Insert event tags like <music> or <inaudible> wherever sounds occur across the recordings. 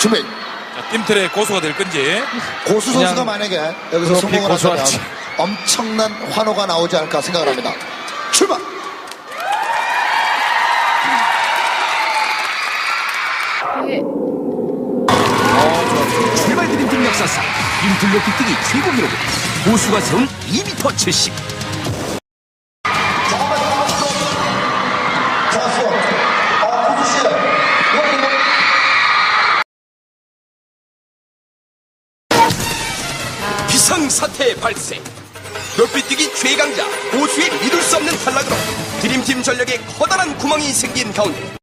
준비. 자, 팀틀의 고수가 될 건지. 고수 선수가 만약에 여기서 성공을 한다면 고수하지. 엄청난 환호가 나오지 않을까 생각을 합니다. 출발! 출발 드림팀 역사상 인틀 높이 뛰기 최고 기록은 고수가 세운 2m 70 사태 발생 높이뛰기 최강자 고수의 믿을 수 없는 탈락으로 드림팀 전력에 커다란 구멍이 생긴 가운데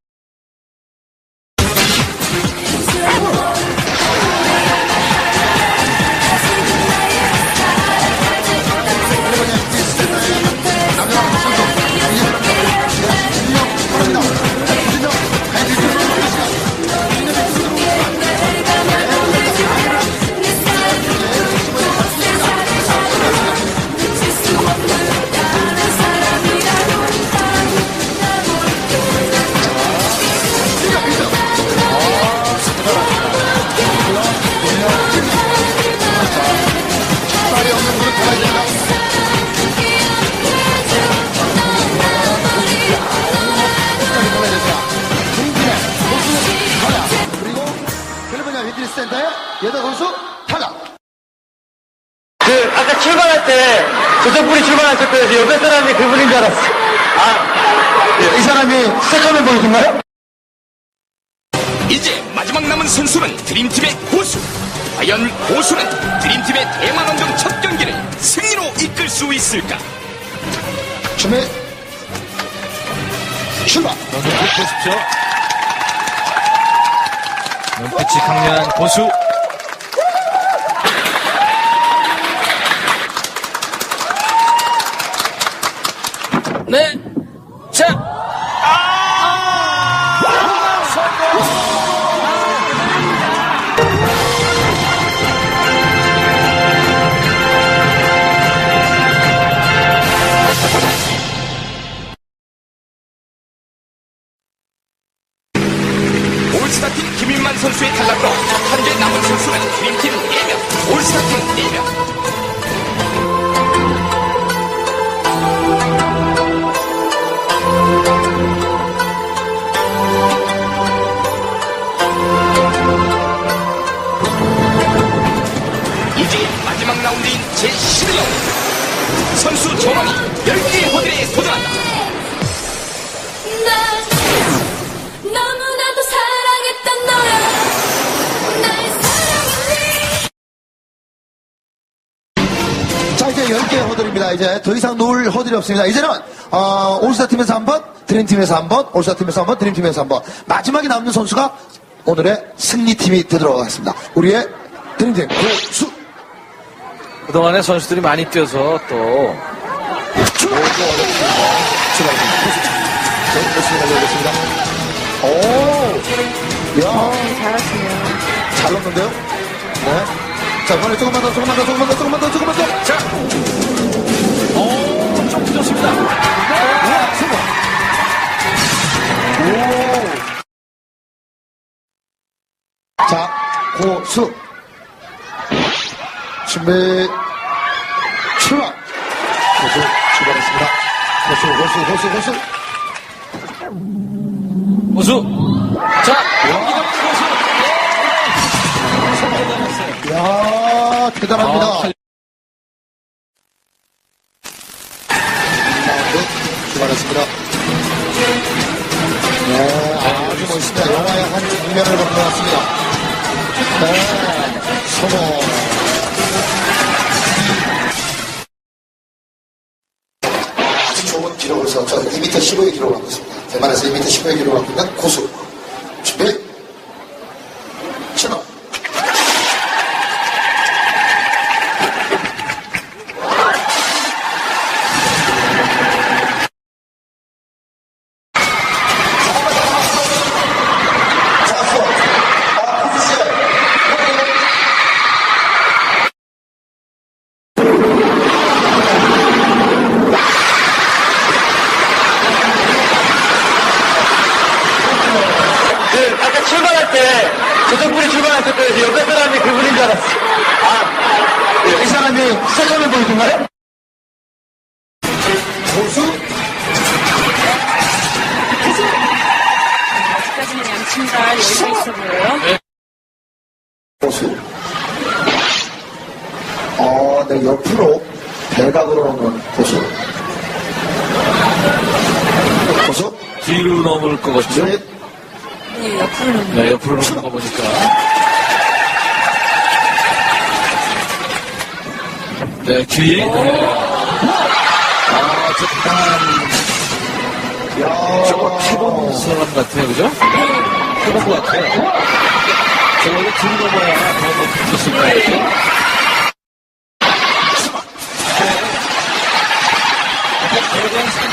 여자 선수 탈락. 그 아까 출발할 때 저쪽 분이 출발하셨거든요. 옆에 사람이 그분인 줄 알았어. 아, 이 사람이 세컨을 보이신가요? 이제 마지막 남은 선수는 드림팀의 고수 과연 고수는 드림팀의 대만 원정 첫 경기를 승리로 이끌 수 있을까 준비. 출발. 보십시오. 눈빛이 강렬한 고수. 네. 자. 올스타팀 김인만 선수의 탈락으로 현재 남은 선수는 드림팀 4명 올스타팀 4명 라운드인 제11라운드 선수 전원이 10개의 호들에 도전한다 너무나도 사랑했던 너야 자, 이제 10개 허들입니다. 이제 더 이상 놓을 허들이 없습니다. 이제는, 어, 올스타 팀에서 한 번, 드림팀에서 한 번, 올스타 팀에서 한 번, 드림팀에서 한 번. 마지막에 남는 선수가 오늘의 승리팀이 되도록 하겠습니다. 우리의 드림팀 고수. 그동안에 선수들이 많이 뛰어서 또 출발합니다. 자, 열심히 달려오겠습니다. 오! 야 잘하시네요. 잘 넣는데요? 네. 자, 이번에 조금만 더, 조금만 더, 조금만 더, 조금만 더, 조금만 더. 자. 오, 좀 늦었습니다. 우와, 성공. 오. 자, 고수. 준비, 출발. 고수, 출발했습니다. 고수, 고수, 고수, 고수. 고수. 자, 이야, 대단합니다. 아, 달- 라운드 출발했습니다. 네, 아주 멋있습니다. 영화의 한 장면을 갖고 왔습니다. 네, 성공. 좋은 기록을 세웠죠. 2m 15의 기록을 갖고 있습니다. 대만에서 2m 15의 기록을 갖고 있는 고수. 고수? 아직까지는 양팀 다 여유가 있어 보여요. 고수. 어, 네, 옆으로 대각으로 오는 고수. 고수? 뒤로 넘을 것 같죠? 셋, 네, 옆으로 넘는 네, 옆으로 넘는 거 보니까. 네, 길이. 네. 아, 저 강한, 저거 해본 사람 같아요, 그죠? 해본 것 같아요. 저거 이거 뒤로 넘어야 더 높이 칠수 있어요. 고수,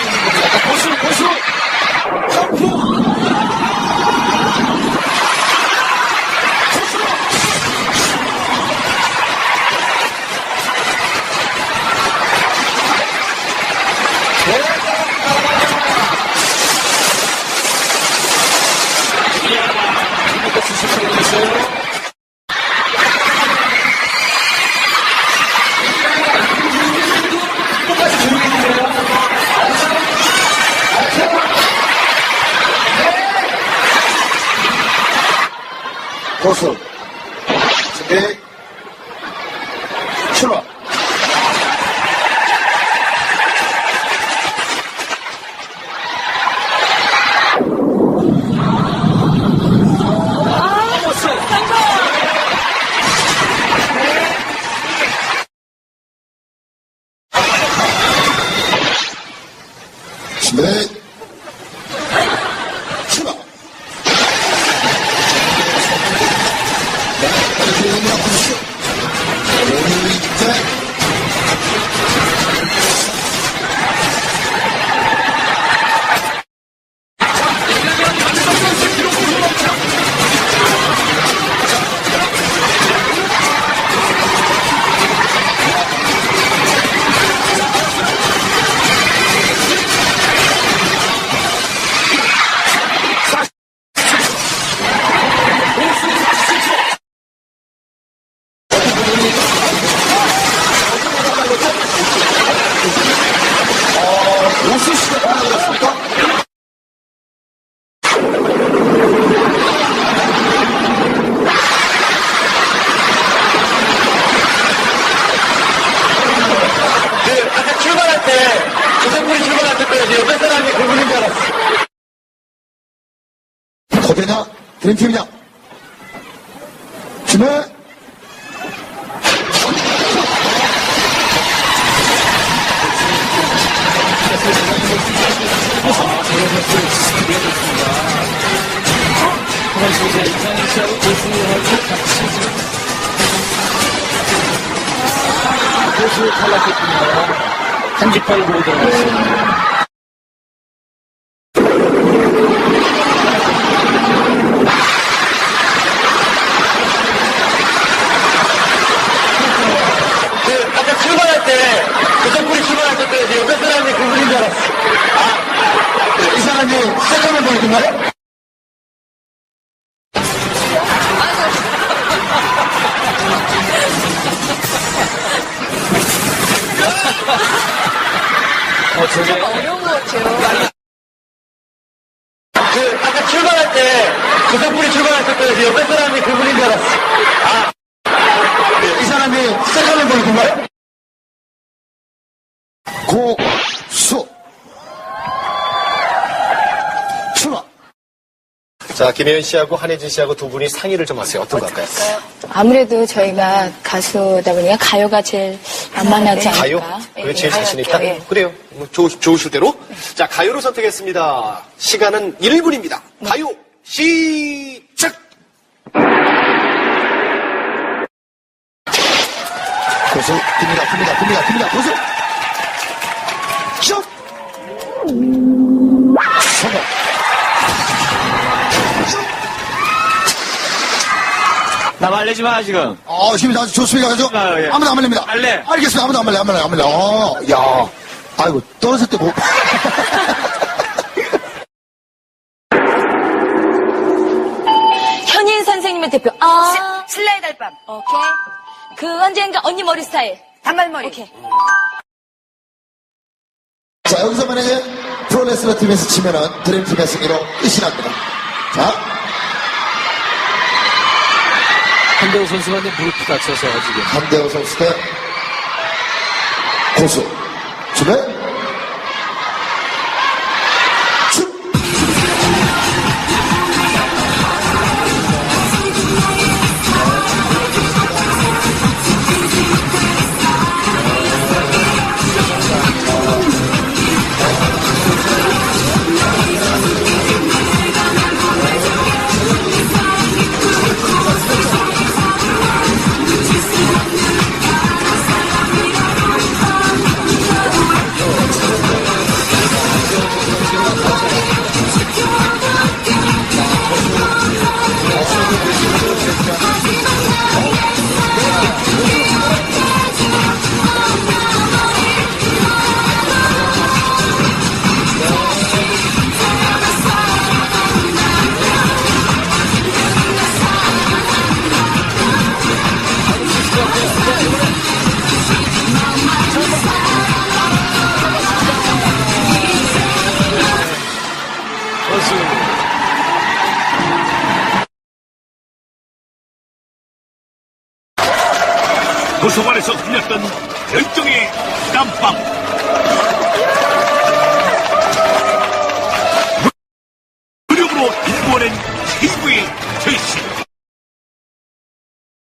같이 지금 고수 보고 들어갔어요. 그, 아까 출발할 때, 저쪽 분이 출발했을 때, 옆에 사람이 그분인 줄 알았어. 이 사람이 세컨을 보이던가요? 어, 저게 어려운 것 같아요. 그, 아까 출발할 때, 출발했을 때, 옆에 사람이 그분인 줄 알았어. 이 사람이 세컨을 보이던가요? 고수. 출발. 자, 김혜연 씨하고 한혜진 씨하고 두 분이 상의를 좀 하세요. 어떤 거 할까요? 아무래도 저희가 가수다 보니까 가요가 제일 만만하지 않을까. 가요? 그게 제일 자신 있다? 예. 그래요. 뭐 좋, 좋으실 대로. 자, 가요를 선택했습니다. 시간은 1분입니다. 가요, 시작! 고수. 듭니다, 듭니다, 듭니다, 듭니다. 고수. 시 나 말리지 마, 지금. 아, 힘이 아주 좋습니다. 그죠? 아, 예. 아무도 안 말립니다. 말래. 알겠습니다. 아무도 안 말려, 안 말려, 안 말려. 어, 야. 아이고, 떨어질 때 뭐. <laughs> 선생님의 대표. 아, 신라의 달밤. 오케이. 그 언젠가 언니 머리 스타일. 단발머리. 오케이. 자, 여기서 만약에 프로레슬러 팀에서 치면은 드림팀의 승리로 끝이 납니다. 자, 한대호 선수가 이제 무릎이 다쳐서 지금. 한대호 선수 대 고수. 준비. 도서관에서 흘렸던 결정의 땀방